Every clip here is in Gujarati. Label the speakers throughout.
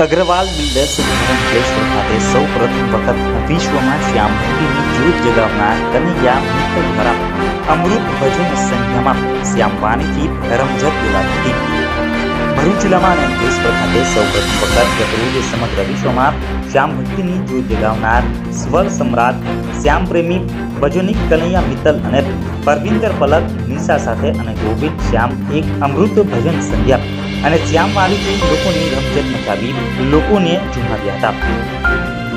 Speaker 1: અગ્રવાલ બિલ્ડર્સ ભુવનેશ્વર ખાતે સૌ પ્રથમ વખત વિશ્વમાં શ્યામ ભક્તિની જ્યોત જગાવનાર કનૈયા મિત્તલ દ્વારા અમૃત ભજન સંધ્યામાં શ્યામ વાણીથી રમઝટ બોલાવી હતી ભરૂચ જિલ્લામાં અને અંકલેશ્વર ખાતે સૌ પ્રથમ વખત ગતરોજ સમગ્ર વિશ્વમાં શ્યામ ભક્તિની જ્યોત જગાવનાર સ્વર સમ્રાટ શ્યામ પ્રેમી ભજનિક કનૈયા મિત્તલ અને પરવિંદર પલક નિશા સાથે અને ગોવિંદ શ્યામ એક અમૃત ભજન સંધ્યા અને શ્યામ વાલીથી લોકોની રમઝટ મચાવી લોકોને ઝુમાવ્યા હતા.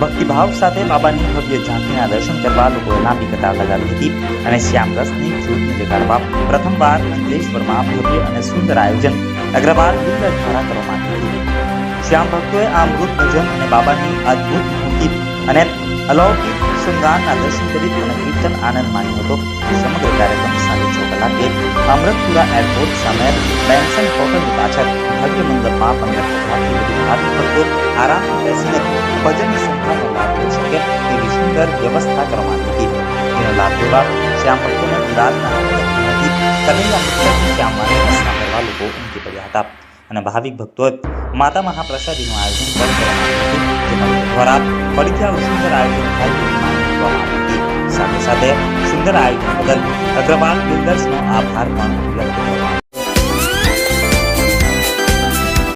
Speaker 1: ભક્તિભાવ સાથે બાબાની ભવ્ય ઝાંખીના દર્શન કરવા લોકોએ લાંબી કતાર લગાવી હતી અને શ્યામ રસની જ્યોતને જગાડવા પ્રથમવાર અંકલેશ્વરમાં ભવ્ય અને સુંદર આયોજન અગ્રવાલ દ્વારા કરવામાં આવ્યું હતું. શ્યામ ભક્તોએ આ મૃત ભજન અને બાબાની અદ્ભુત મૂર્તિ અને અલૌકિક શૃંગારના દર્શન કરી અને કીર્તન આનંદ માણ્યો હતો. સમગ્ર કાર્યક્રમ કલાકે અમૃતપુરા એરપોર્ટ સામે બેન્સન હોટલની પાછળ ભવ્ય મંડપમાં પંદર હજારથી વધુ ભાવિક આરામથી બેસીને ભજનની સંખ્યાનો લાભ લઈ શકે તેવી સુંદર વ્યવસ્થા કરવામાં હતી તેનો લાભ લેવા શ્યામ ભક્તોને ગુજરાતના હતી કનૈયા મિત્રથી રસ્તા કરવા લોકો ઉમટી પડ્યા હતા અને ભાવિક ભક્તોએ માતા મહાપ્રસાદીનું આયોજન પણ કરવામાં આવ્યું હતું જેમાં દ્વારા ફરીથી આવું સુંદર આયોજન થાય તેવી માંગ કરવામાં આવી હતી સાથે સાથે સુંદર આયોજન બદલ અગ્રવાલ બિલ્ડર્સનો આભાર પણ વ્યક્ત કરવામાં આવ્યો